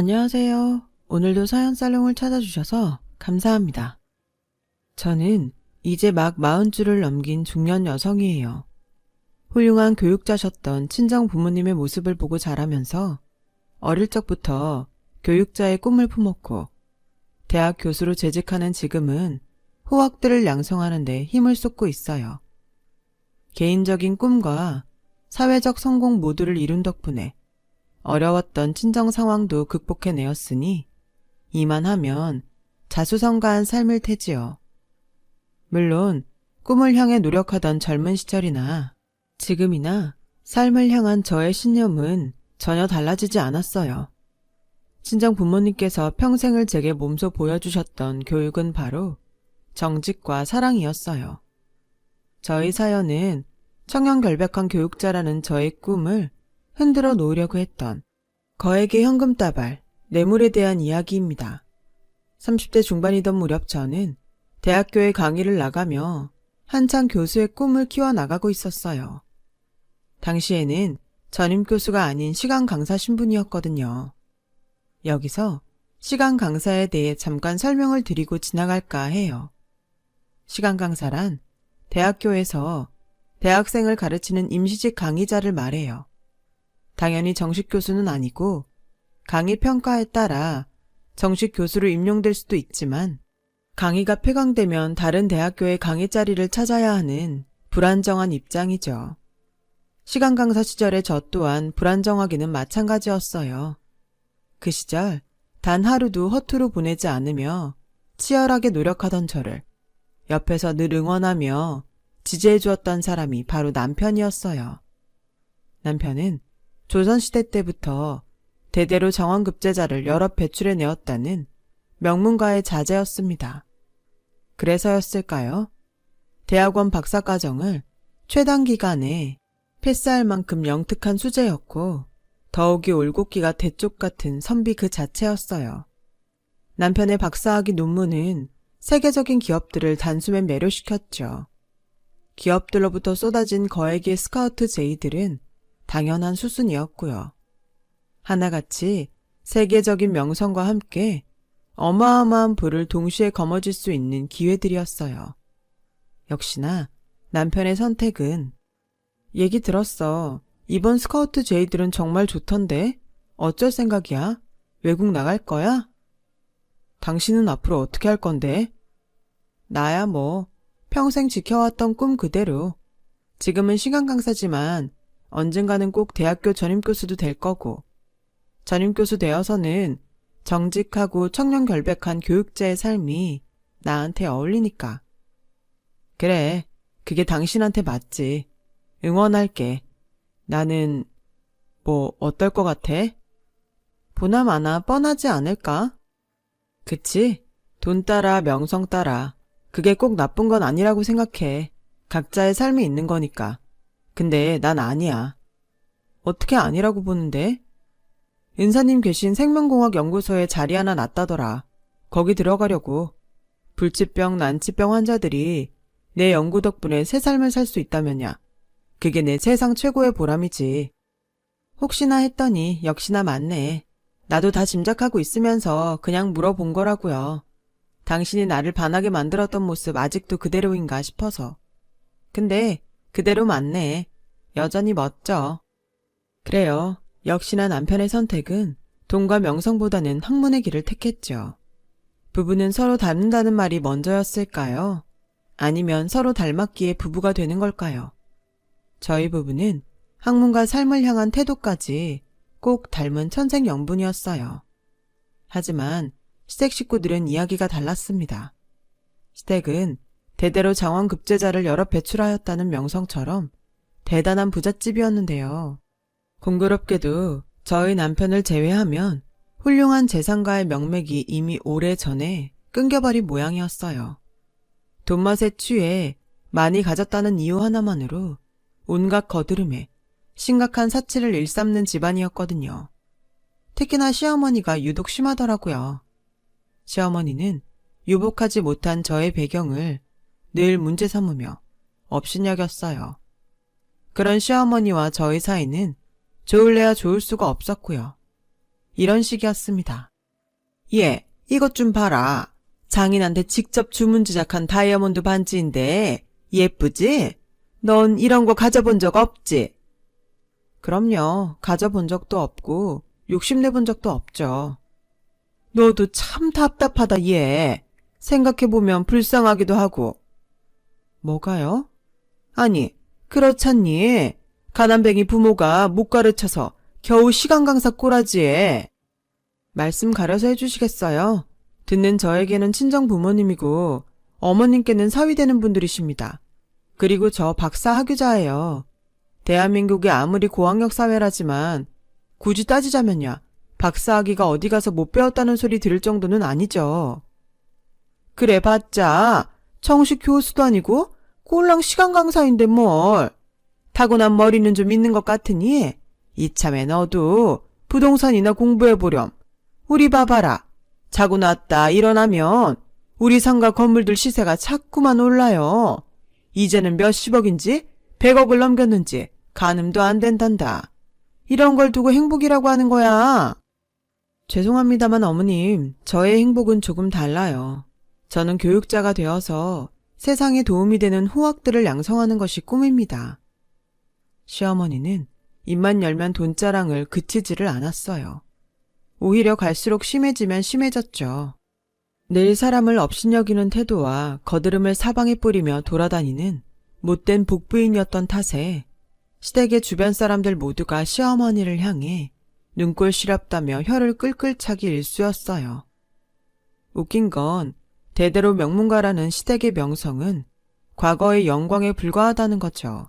안녕하세요. 오늘도 사연 살롱을 찾아주셔서 감사합니다. 저는 이제 막 마흔 줄을 넘긴 중년 여성이에요. 훌륭한 교육자셨던 친정 부모님의 모습을 보고 자라면서 어릴 적부터 교육자의 꿈을 품었고 대학 교수로 재직하는 지금은 후학들을 양성하는 데 힘을 쏟고 있어요. 개인적인 꿈과 사회적 성공 모두를 이룬 덕분에 어려웠던 친정 상황도 극복해내었으니 이만 하면 자수성가한 삶을 테지요. 물론 꿈을 향해 노력하던 젊은 시절이나 지금이나 삶을 향한 저의 신념은 전혀 달라지지 않았어요. 친정 부모님께서 평생을 제게 몸소 보여주셨던 교육은 바로 정직과 사랑이었어요. 저희 사연은 청렴결백한 교육자라는 저의 꿈을 흔들어 놓으려고 했던 거액의 현금 따발, 뇌물에 대한 이야기입니다. 30대 중반이던 무렵 저는 대학교에 강의를 나가며 한창 교수의 꿈을 키워나가고 있었어요. 당시에는 전임 교수가 아닌 시간 강사 신분이었거든요. 여기서 시간 강사에 대해 잠깐 설명을 드리고 지나갈까 해요. 시간 강사란 대학교에서 대학생을 가르치는 임시직 강의자를 말해요. 당연히 정식 교수는 아니고 강의 평가에 따라 정식 교수로 임용될 수도 있지만 강의가 폐강되면 다른 대학교의 강의 자리를 찾아야 하는 불안정한 입장이죠. 시간 강사 시절에 저 또한 불안정하기는 마찬가지였어요. 그 시절 단 하루도 허투루 보내지 않으며 치열하게 노력하던 저를 옆에서 늘 응원하며 지지해 주었던 사람이 바로 남편이었어요. 남편은 조선시대 때부터 대대로 정원급제자를 여러 배출해 내었다는 명문가의 자제였습니다. 그래서였을까요? 대학원 박사과정을 최단 기간에 패스할 만큼 영특한 수재였고 더욱이 올곧기가 대쪽 같은 선비 그 자체였어요. 남편의 박사학위 논문은 세계적인 기업들을 단숨에 매료시켰죠. 기업들로부터 쏟아진 거액의 스카우트 제이들은 당연한 수순이었고요. 하나같이 세계적인 명성과 함께 어마어마한 부를 동시에 거머쥘 수 있는 기회들이었어요. 역시나 남편의 선택은 얘기 들었어. 이번 스카우트 제이들은 정말 좋던데? 어쩔 생각이야? 외국 나갈 거야? 당신은 앞으로 어떻게 할 건데? 나야 뭐, 평생 지켜왔던 꿈 그대로. 지금은 시간 강사지만 언젠가는 꼭 대학교 전임교수도 될 거고, 전임교수 되어서는 정직하고 청렴결백한 교육자의 삶이 나한테 어울리니까. 그래, 그게 당신한테 맞지. 응원할게. 나는, 뭐, 어떨 것 같아? 보나마나 뻔하지 않을까? 그치? 돈 따라 명성 따라. 그게 꼭 나쁜 건 아니라고 생각해. 각자의 삶이 있는 거니까. 근데 난 아니야. 어떻게 아니라고 보는데? 은사님 계신 생명공학 연구소에 자리 하나 났다더라. 거기 들어가려고. 불치병, 난치병 환자들이 내 연구 덕분에 새 삶을 살 수 있다면야. 그게 내 세상 최고의 보람이지. 혹시나 했더니 역시나 맞네. 나도 다 짐작하고 있으면서 그냥 물어본 거라고요. 당신이 나를 반하게 만들었던 모습 아직도 그대로인가 싶어서. 근데 그대로 맞네. 여전히 멋져. 그래요. 역시나 남편의 선택은 돈과 명성보다는 학문의 길을 택했죠. 부부는 서로 닮는다는 말이 먼저였을까요? 아니면 서로 닮았기에 부부가 되는 걸까요? 저희 부부는 학문과 삶을 향한 태도까지 꼭 닮은 천생 연분이었어요. 하지만 시댁 식구들은 이야기가 달랐습니다. 시댁은 대대로 장원 급제자를 여러 배출하였다는 명성처럼 대단한 부잣집이었는데요. 공교롭게도 저희 남편을 제외하면 훌륭한 재산가의 명맥이 이미 오래 전에 끊겨버린 모양이었어요. 돈맛에 취해 많이 가졌다는 이유 하나만으로 온갖 거드름에 심각한 사치를 일삼는 집안이었거든요. 특히나 시어머니가 유독 심하더라고요. 시어머니는 유복하지 못한 저의 배경을 늘 문제 삼으며 업신여겼어요. 그런 시어머니와 저의 사이는 좋을래야 좋을 수가 없었고요. 이런 식이었습니다. 예, 이것 좀 봐라. 장인한테 직접 주문 제작한 다이아몬드 반지인데 예쁘지? 넌 이런 거 가져본 적 없지? 그럼요. 가져본 적도 없고 욕심내본 적도 없죠. 너도 참 답답하다, 얘. 생각해보면 불쌍하기도 하고. 뭐가요? 아니, 그렇잖니. 가난뱅이 부모가 못 가르쳐서 겨우 시간 강사 꼬라지에. 말씀 가려서 해주시겠어요? 듣는 저에게는 친정 부모님이고 어머님께는 사위되는 분들이십니다. 그리고 저 박사 학위자예요. 대한민국이 아무리 고학력 사회라지만 굳이 따지자면요. 박사 학위가 어디 가서 못 배웠다는 소리 들을 정도는 아니죠. 그래 봤자 정식 교수도 아니고 꼴랑 시간 강사인데 뭘. 타고난 머리는 좀 있는 것 같으니 이참에 너도 부동산이나 공부해보렴. 우리 봐봐라. 자고 났다 일어나면 우리 상가 건물들 시세가 자꾸만 올라요. 이제는 몇십억인지 백억을 넘겼는지 가늠도 안 된단다. 이런 걸 두고 행복이라고 하는 거야. 죄송합니다만 어머님, 저의 행복은 조금 달라요. 저는 교육자가 되어서 세상에 도움이 되는 후학들을 양성하는 것이 꿈입니다. 시어머니는 입만 열면 돈자랑을 그치지를 않았어요. 오히려 갈수록 심해지면 심해졌죠. 늘 사람을 업신여기는 태도와 거드름을 사방에 뿌리며 돌아다니는 못된 복부인이었던 탓에 시댁의 주변 사람들 모두가 시어머니를 향해 눈꼴 시렵다며 혀를 끌끌 차기 일쑤였어요. 웃긴 건 대대로 명문가라는 시댁의 명성은 과거의 영광에 불과하다는 거죠.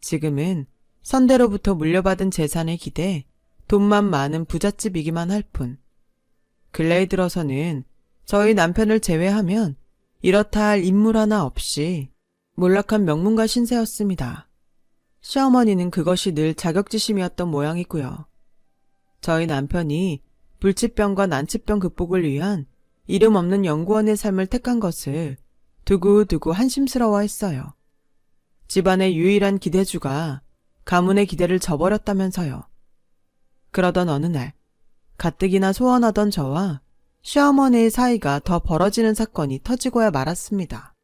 지금은 선대로부터 물려받은 재산에 기대 돈만 많은 부잣집이기만 할 뿐. 근래에 들어서는 저희 남편을 제외하면 이렇다 할 인물 하나 없이 몰락한 명문가 신세였습니다. 시어머니는 그것이 늘 자격지심이었던 모양이고요. 저희 남편이 불치병과 난치병 극복을 위한 이름 없는 연구원의 삶을 택한 것을 두고두고 한심스러워 했어요. 집안의 유일한 기대주가 가문의 기대를 저버렸다면서요. 그러던 어느 날, 가뜩이나 소원하던 저와 시어머니의 사이가 더 벌어지는 사건이 터지고야 말았습니다.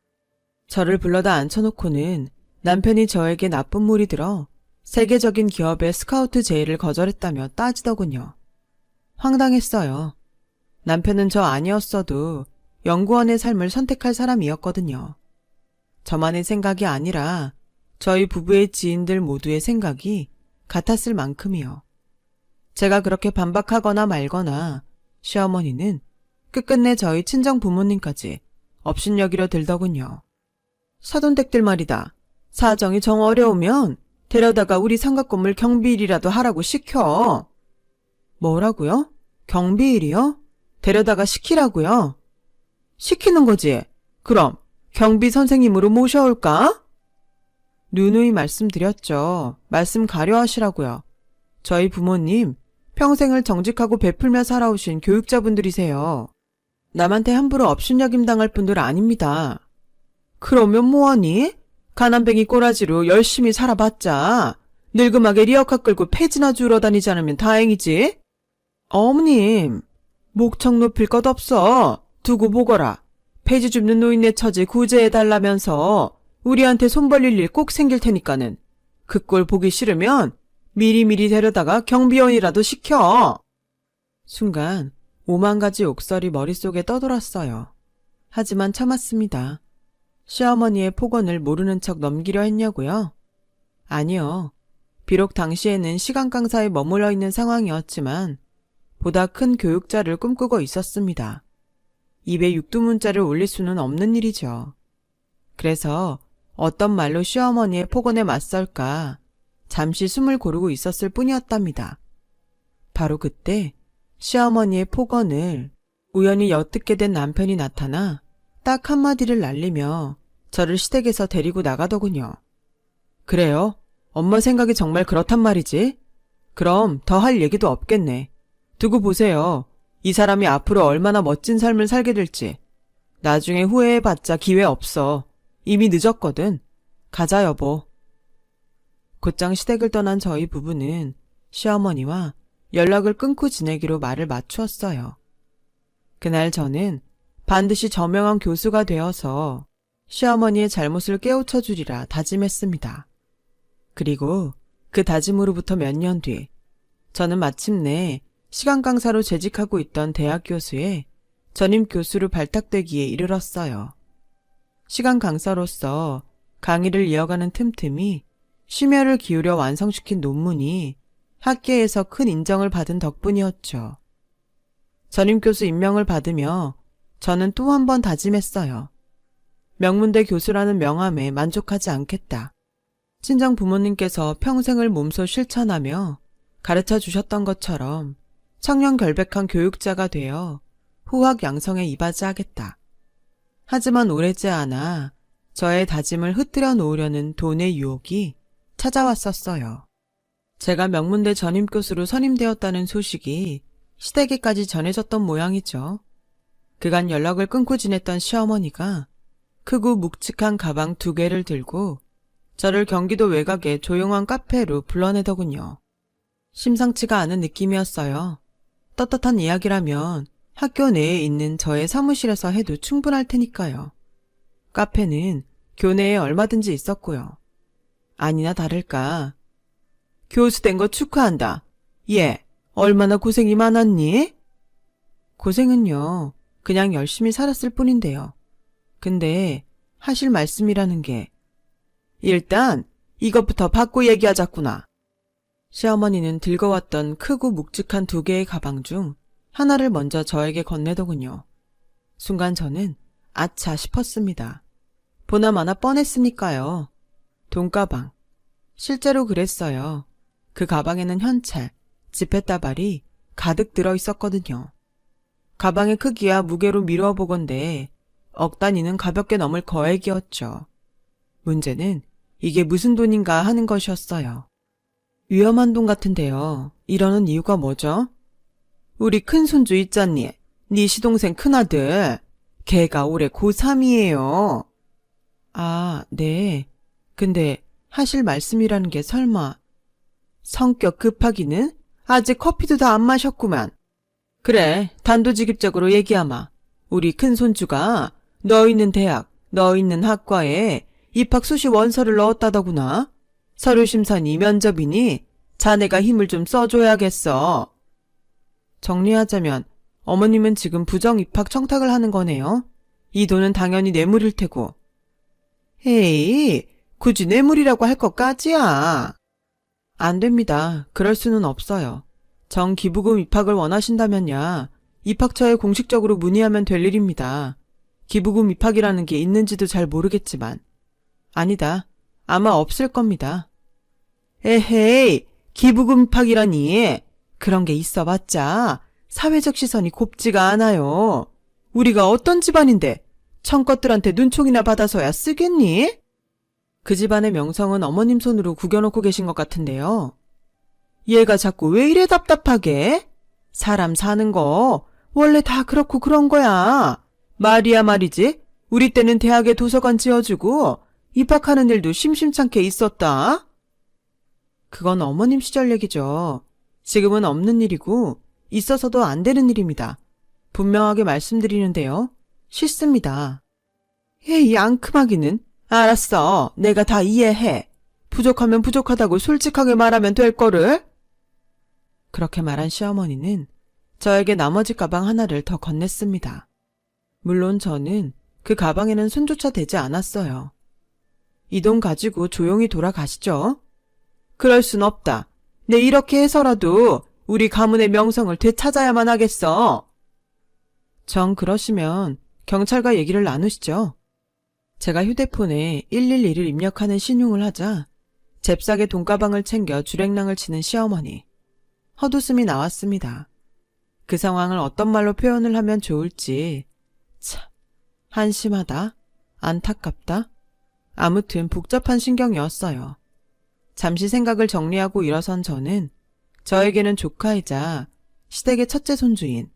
저를 불러다 앉혀놓고는 남편이 저에게 나쁜 물이 들어 세계적인 기업의 스카우트 제의를 거절했다며 따지더군요. 황당했어요. 남편은 저 아니었어도 연구원의 삶을 선택할 사람이었거든요. 저만의 생각이 아니라 저희 부부의 지인들 모두의 생각이 같았을 만큼이요. 제가 그렇게 반박하거나 말거나 시어머니는 끝끝내 저희 친정 부모님까지 업신여기려 들더군요. 사돈댁들 말이다. 사정이 정 어려우면 데려다가 우리 상가건물 경비일이라도 하라고 시켜. 뭐라고요? 경비일이요? 데려다가 시키라고요? 시키는 거지. 그럼 경비 선생님으로 모셔올까? 누누이 말씀드렸죠. 말씀 가려하시라고요. 저희 부모님 평생을 정직하고 베풀며 살아오신 교육자분들이세요. 남한테 함부로 업신여김 당할 분들 아닙니다. 그러면 뭐하니? 가난뱅이 꼬라지로 열심히 살아봤자 늙음하게 리어카 끌고 폐지나 주러 다니지 않으면 다행이지. 어머님, 목청 높일 것 없어. 두고 보거라. 폐지 줍는 노인네 처지 구제해달라면서 우리한테 손 벌릴 일 꼭 생길 테니까는 그 꼴 보기 싫으면 미리미리 데려다가 경비원이라도 시켜. 순간 오만 가지 옥설이 머릿속에 떠돌았어요. 하지만 참았습니다. 시어머니의 폭언을 모르는 척 넘기려 했냐고요? 아니요. 비록 당시에는 시간 강사에 머물러 있는 상황이었지만 보다 큰 교육자를 꿈꾸고 있었습니다. 입에 육두문자를 올릴 수는 없는 일이죠. 그래서 어떤 말로 시어머니의 폭언에 맞설까 잠시 숨을 고르고 있었을 뿐이었답니다. 바로 그때 시어머니의 폭언을 우연히 엿듣게 된 남편이 나타나 딱 한마디를 날리며 저를 시댁에서 데리고 나가더군요. 그래요? 엄마 생각이 정말 그렇단 말이지? 그럼 더 할 얘기도 없겠네. 두고 보세요. 이 사람이 앞으로 얼마나 멋진 삶을 살게 될지. 나중에 후회해봤자 기회 없어. 이미 늦었거든. 가자, 여보. 곧장 시댁을 떠난 저희 부부는 시어머니와 연락을 끊고 지내기로 말을 맞추었어요. 그날 저는 반드시 저명한 교수가 되어서 시어머니의 잘못을 깨우쳐 주리라 다짐했습니다. 그리고 그 다짐으로부터 몇 년 뒤, 저는 마침내 시간 강사로 재직하고 있던 대학 교수의 전임 교수로 발탁되기에 이르렀어요. 시간 강사로서 강의를 이어가는 틈틈이 심혈을 기울여 완성시킨 논문이 학계에서 큰 인정을 받은 덕분이었죠. 전임 교수 임명을 받으며 저는 또 한 번 다짐했어요. 명문대 교수라는 명함에 만족하지 않겠다. 친정 부모님께서 평생을 몸소 실천하며 가르쳐 주셨던 것처럼 청년 결백한 교육자가 되어 후학 양성에 이바지하겠다. 하지만 오래지 않아 저의 다짐을 흐트려 놓으려는 돈의 유혹이 찾아왔었어요. 제가 명문대 전임 교수로 선임되었다는 소식이 시댁에까지 전해졌던 모양이죠. 그간 연락을 끊고 지냈던 시어머니가 크고 묵직한 가방 두 개를 들고 저를 경기도 외곽의 조용한 카페로 불러내더군요. 심상치가 않은 느낌이었어요. 떳떳한 이야기라면 학교 내에 있는 저의 사무실에서 해도 충분할 테니까요. 카페는 교내에 얼마든지 있었고요. 아니나 다를까. 교수 된 거 축하한다. 예, 얼마나 고생이 많았니? 고생은요, 그냥 열심히 살았을 뿐인데요. 근데 하실 말씀이라는 게 일단 이것부터 받고 얘기하자꾸나. 시어머니는 들고 왔던 크고 묵직한 두 개의 가방 중 하나를 먼저 저에게 건네더군요. 순간 저는 아차 싶었습니다. 보나마나 뻔했으니까요. 돈가방. 실제로 그랬어요. 그 가방에는 현찰, 지폐다발이 가득 들어 있었거든요. 가방의 크기와 무게로 미루어 보건대 억 단위는 가볍게 넘을 거액이었죠. 문제는 이게 무슨 돈인가 하는 것이었어요. 위험한 돈 같은데요. 이러는 이유가 뭐죠? 우리 큰손주 있잖니. 네 시동생 큰아들. 걔가 올해 고3이에요. 아, 네. 근데 하실 말씀이라는 게 설마 성격 급하기는 아직 커피도 다 안 마셨구만. 그래, 단도직입적으로 얘기하마. 우리 큰손주가 너 있는 대학, 너 있는 학과에 입학 수시 원서를 넣었다더구나. 서류 심사니 면접이니 자네가 힘을 좀 써줘야겠어. 정리하자면 어머님은 지금 부정 입학 청탁을 하는 거네요. 이 돈은 당연히 뇌물일 테고. 에이, 굳이 뇌물이라고 할 것까지야. 안 됩니다. 그럴 수는 없어요. 정 기부금 입학을 원하신다면야 입학처에 공식적으로 문의하면 될 일입니다. 기부금 입학이라는 게 있는지도 잘 모르겠지만. 아니다. 아마 없을 겁니다. 에헤이, 기부금 입학이라니. 그런 게 있어봤자 사회적 시선이 곱지가 않아요. 우리가 어떤 집안인데 청껏들한테 눈총이나 받아서야 쓰겠니? 그 집안의 명성은 어머님 손으로 구겨놓고 계신 것 같은데요. 얘가 자꾸 왜 이래 답답하게? 사람 사는 거 원래 다 그렇고 그런 거야. 말이야 말이지. 우리 때는 대학에 도서관 지어주고 입학하는 일도 심심찮게 있었다. 그건 어머님 시절 얘기죠. 지금은 없는 일이고 있어서도 안 되는 일입니다. 분명하게 말씀드리는데요. 싫습니다. 에이, 앙큼하기는. 알았어. 내가 다 이해해. 부족하면 부족하다고 솔직하게 말하면 될 거를. 그렇게 말한 시어머니는 저에게 나머지 가방 하나를 더 건넸습니다. 물론 저는 그 가방에는 손조차 대지 않았어요. 이 돈 가지고 조용히 돌아가시죠. 그럴 순 없다. 내 이렇게 해서라도 우리 가문의 명성을 되찾아야만 하겠어. 정 그러시면 경찰과 얘기를 나누시죠. 제가 휴대폰에 112를 입력하는 신용을 하자 잽싸게 돈가방을 챙겨 주랭랑을 치는 시어머니. 헛웃음이 나왔습니다. 그 상황을 어떤 말로 표현을 하면 좋을지 참 한심하다, 안타깝다. 아무튼 복잡한 신경이었어요. 잠시 생각을 정리하고 일어선 저는 저에게는 조카이자 시댁의 첫째 손주인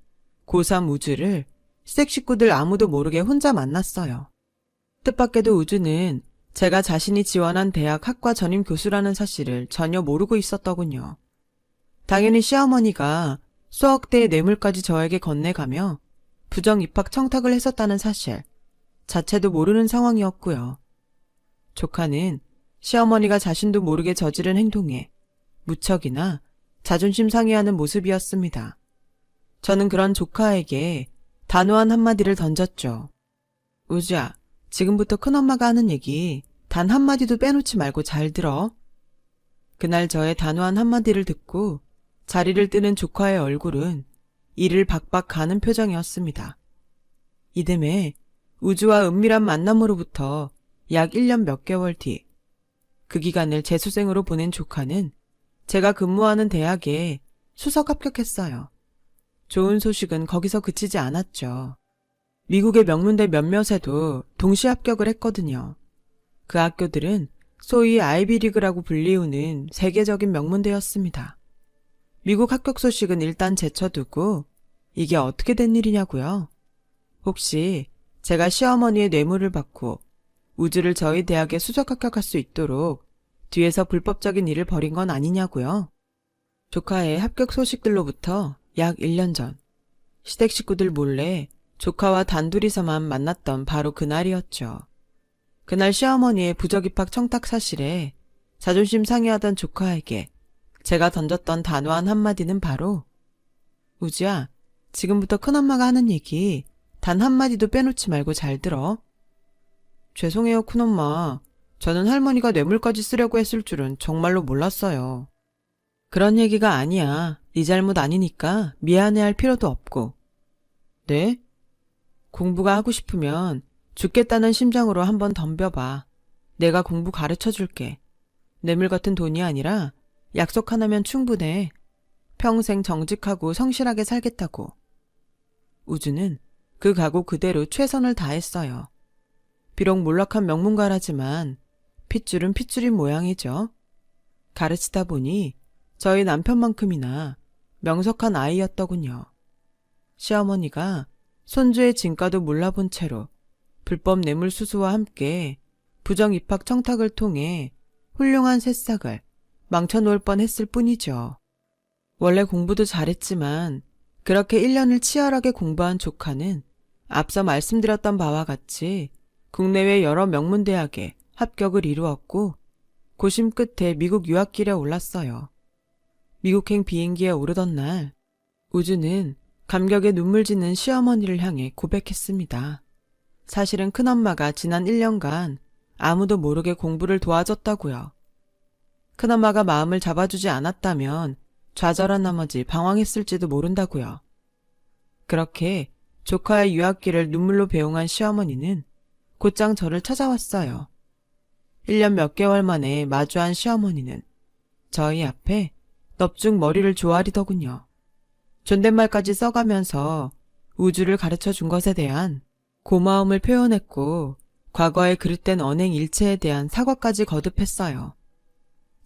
고3 우주를 시댁 식구들 아무도 모르게 혼자 만났어요. 뜻밖에도 우주는 제가 자신이 지원한 대학 학과 전임 교수라는 사실을 전혀 모르고 있었더군요. 당연히 시어머니가 수억대의 뇌물까지 저에게 건네가며 부정 입학 청탁을 했었다는 사실 자체도 모르는 상황이었고요. 조카는 시어머니가 자신도 모르게 저지른 행동에 무척이나 자존심 상해하는 모습이었습니다. 저는 그런 조카에게 단호한 한마디를 던졌죠. 우주야, 지금부터 큰엄마가 하는 얘기 단 한마디도 빼놓지 말고 잘 들어. 그날 저의 단호한 한마디를 듣고 자리를 뜨는 조카의 얼굴은 이를 박박 가는 표정이었습니다. 이듬해 우주와 은밀한 만남으로부터 약 1년 몇 개월 뒤, 그 기간을 재수생으로 보낸 조카는 제가 근무하는 대학에 수석 합격했어요. 좋은 소식은 거기서 그치지 않았죠. 미국의 명문대 몇몇에도 동시 합격을 했거든요. 그 학교들은 소위 아이비리그라고 불리우는 세계적인 명문대였습니다. 미국 합격 소식은 일단 제쳐두고 이게 어떻게 된 일이냐고요? 혹시 제가 시어머니의 뇌물을 받고 우주를 저희 대학에 수석 합격할 수 있도록 뒤에서 불법적인 일을 벌인 건 아니냐고요? 조카의 합격 소식들로부터 약 1년 전 시댁 식구들 몰래 조카와 단둘이서만 만났던 바로 그날이었죠. 그날 시어머니의 부적 입학 청탁 사실에 자존심 상해하던 조카에게 제가 던졌던 단호한 한마디는 바로 우주야, 지금부터 큰엄마가 하는 얘기 단 한마디도 빼놓지 말고 잘 들어. 죄송해요, 큰엄마. 저는 할머니가 뇌물까지 쓰려고 했을 줄은 정말로 몰랐어요. 그런 얘기가 아니야. 네 잘못 아니니까 미안해할 필요도 없고. 네? 공부가 하고 싶으면 죽겠다는 심정으로 한번 덤벼봐. 내가 공부 가르쳐 줄게. 뇌물 같은 돈이 아니라 약속 하나면 충분해. 평생 정직하고 성실하게 살겠다고. 우주는 그 각오 그대로 최선을 다했어요. 비록 몰락한 명문가라지만 핏줄은 핏줄인 모양이죠. 가르치다 보니 저희 남편만큼이나 명석한 아이였더군요. 시어머니가 손주의 진가도 몰라본 채로 불법 뇌물 수수와 함께 부정 입학 청탁을 통해 훌륭한 새싹을 망쳐놓을 뻔했을 뿐이죠. 원래 공부도 잘했지만 그렇게 1년을 치열하게 공부한 조카는 앞서 말씀드렸던 바와 같이 국내외 여러 명문대학에 합격을 이루었고 고심 끝에 미국 유학길에 올랐어요. 미국행 비행기에 오르던 날 우주는 감격에 눈물 짓는 시어머니를 향해 고백했습니다. 사실은 큰엄마가 지난 1년간 아무도 모르게 공부를 도와줬다고요. 큰엄마가 마음을 잡아주지 않았다면 좌절한 나머지 방황했을지도 모른다고요. 그렇게 조카의 유학길을 눈물로 배웅한 시어머니는 곧장 저를 찾아왔어요. 1년 몇 개월 만에 마주한 시어머니는 저희 앞에 넙죽 머리를 조아리더군요. 존댓말까지 써가면서 우주를 가르쳐 준 것에 대한 고마움을 표현했고 과거의 그릇된 언행 일체에 대한 사과까지 거듭했어요.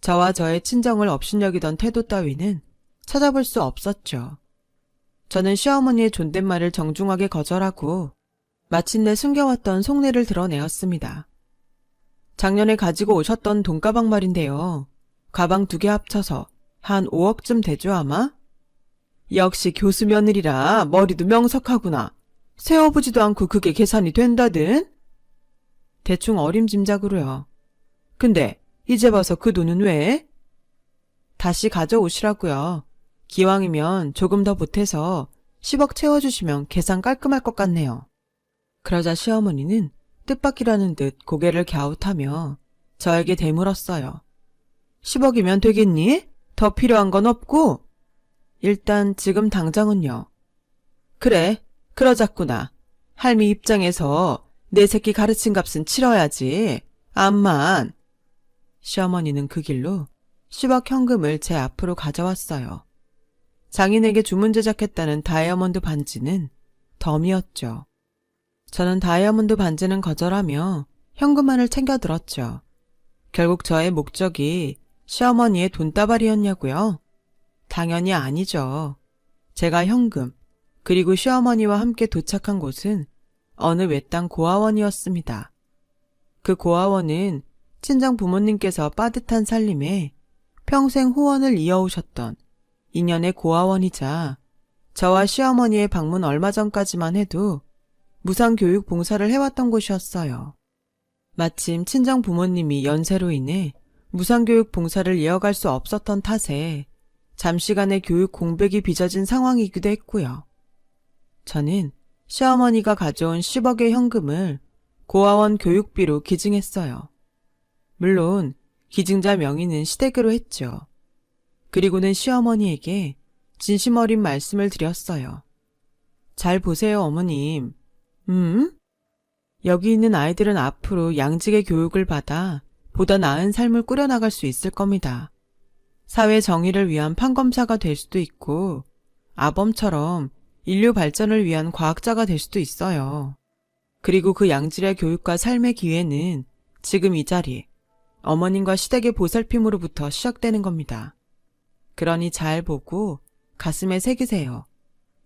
저와 저의 친정을 업신여기던 태도 따위는 찾아볼 수 없었죠. 저는 시어머니의 존댓말을 정중하게 거절하고 마침내 숨겨왔던 속내를 드러내었습니다. 작년에 가지고 오셨던 돈가방 말인데요. 가방 두 개 합쳐서 한 5억쯤 되죠 아마? 역시 교수 며느리라 머리도 명석하구나. 세어보지도 않고 그게 계산이 된다든? 대충 어림짐작으로요. 근데 이제 봐서 그 돈은 왜? 다시 가져오시라고요. 기왕이면 조금 더 보태서 10억 채워주시면 계산 깔끔할 것 같네요. 그러자 시어머니는 뜻밖이라는 듯 고개를 갸웃하며 저에게 대물었어요. 10억이면 되겠니? 더 필요한 건 없고? 일단 지금 당장은요. 그래, 그러자꾸나. 할미 입장에서 내 새끼 가르친 값은 치러야지. 암만. 시어머니는 그 길로 10억 현금을 제 앞으로 가져왔어요. 장인에게 주문 제작했다는 다이아몬드 반지는 덤이었죠. 저는 다이아몬드 반지는 거절하며 현금만을 챙겨들었죠. 결국 저의 목적이 시어머니의 돈다발이었냐고요? 당연히 아니죠. 제가 현금, 그리고 시어머니와 함께 도착한 곳은 어느 외딴 고아원이었습니다. 그 고아원은 친정 부모님께서 빠듯한 살림에 평생 후원을 이어오셨던 인연의 고아원이자 저와 시어머니의 방문 얼마 전까지만 해도 무상교육 봉사를 해왔던 곳이었어요. 마침 친정 부모님이 연세로 인해 무상교육 봉사를 이어갈 수 없었던 탓에 잠시간의 교육 공백이 빚어진 상황이기도 했고요. 저는 시어머니가 가져온 10억의 현금을 고아원 교육비로 기증했어요. 물론 기증자 명의는 시댁으로 했죠. 그리고는 시어머니에게 진심 어린 말씀을 드렸어요. 잘 보세요, 어머님. 음? 여기 있는 아이들은 앞으로 양직의 교육을 받아 보다 나은 삶을 꾸려나갈 수 있을 겁니다. 사회 정의를 위한 판검사가 될 수도 있고, 아범처럼 인류 발전을 위한 과학자가 될 수도 있어요. 그리고 그 양질의 교육과 삶의 기회는 지금 이 자리, 어머님과 시댁의 보살핌으로부터 시작되는 겁니다. 그러니 잘 보고 가슴에 새기세요.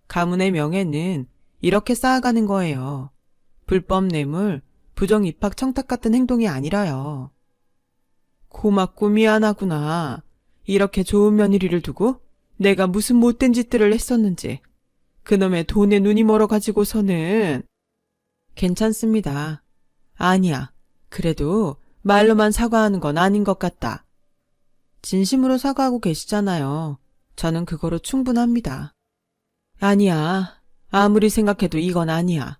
가문의 명예는 이렇게 쌓아가는 거예요. 불법 뇌물, 부정 입학 청탁 같은 행동이 아니라요. 고맙고 미안하구나. 이렇게 좋은 며느리를 두고 내가 무슨 못된 짓들을 했었는지. 그놈의 돈에 눈이 멀어 가지고서는. 괜찮습니다. 아니야. 그래도 말로만 사과하는 건 아닌 것 같다. 진심으로 사과하고 계시잖아요. 저는 그거로 충분합니다. 아니야. 아무리 생각해도 이건 아니야.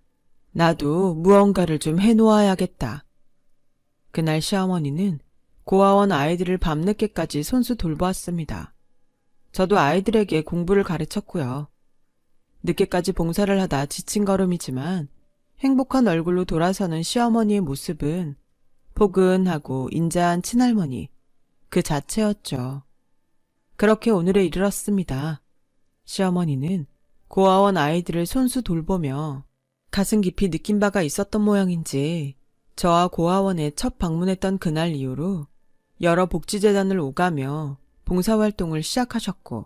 나도 무언가를 좀 해놓아야겠다. 그날 시어머니는 고아원 아이들을 밤늦게까지 손수 돌보았습니다. 저도 아이들에게 공부를 가르쳤고요. 늦게까지 봉사를 하다 지친 걸음이지만 행복한 얼굴로 돌아서는 시어머니의 모습은 포근하고 인자한 친할머니 그 자체였죠. 그렇게 오늘에 이르렀습니다. 시어머니는 고아원 아이들을 손수 돌보며 가슴 깊이 느낀 바가 있었던 모양인지 저와 고아원에 첫 방문했던 그날 이후로 여러 복지재단을 오가며 봉사활동을 시작하셨고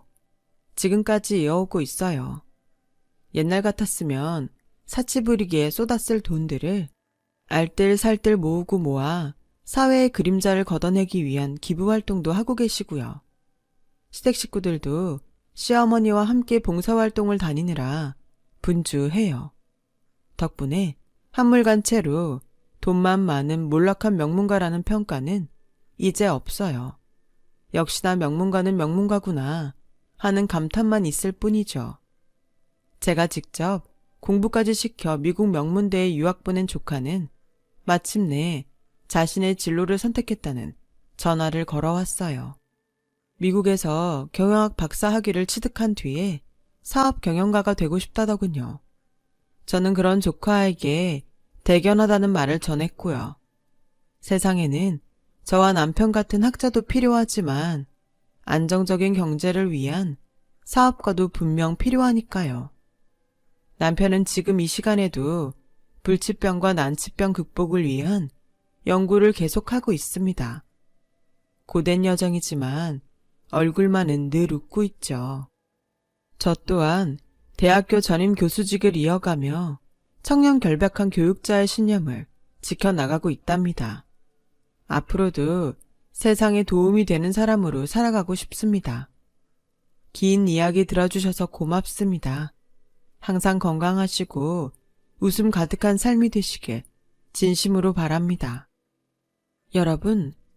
지금까지 이어오고 있어요. 옛날 같았으면 사치 부리기에 쏟았을 돈들을 알뜰살뜰 모으고 모아 사회의 그림자를 걷어내기 위한 기부활동도 하고 계시고요. 시댁 식구들도 시어머니와 함께 봉사활동을 다니느라 분주해요. 덕분에 한물간 채로 돈만 많은 몰락한 명문가라는 평가는 이제 없어요. 역시나 명문가는 명문가구나 하는 감탄만 있을 뿐이죠. 제가 직접 공부까지 시켜 미국 명문대에 유학 보낸 조카는 마침내 자신의 진로를 선택했다는 전화를 걸어왔어요. 미국에서 경영학 박사 학위를 취득한 뒤에 사업 경영가가 되고 싶다더군요. 저는 그런 조카에게 대견하다는 말을 전했고요. 세상에는 저와 남편 같은 학자도 필요하지만 안정적인 경제를 위한 사업가도 분명 필요하니까요. 남편은 지금 이 시간에도 불치병과 난치병 극복을 위한 연구를 계속하고 있습니다. 고된 여정이지만 얼굴만은 늘 웃고 있죠. 저 또한 대학교 전임 교수직을 이어가며 청년 결백한 교육자의 신념을 지켜나가고 있답니다. 앞으로도 세상에 도움이 되는 사람으로 살아가고 싶습니다. 긴 이야기 들어주셔서 고맙습니다. 항상 건강하시고 웃음 가득한 삶이 되시길 진심으로 바랍니다. 여러분,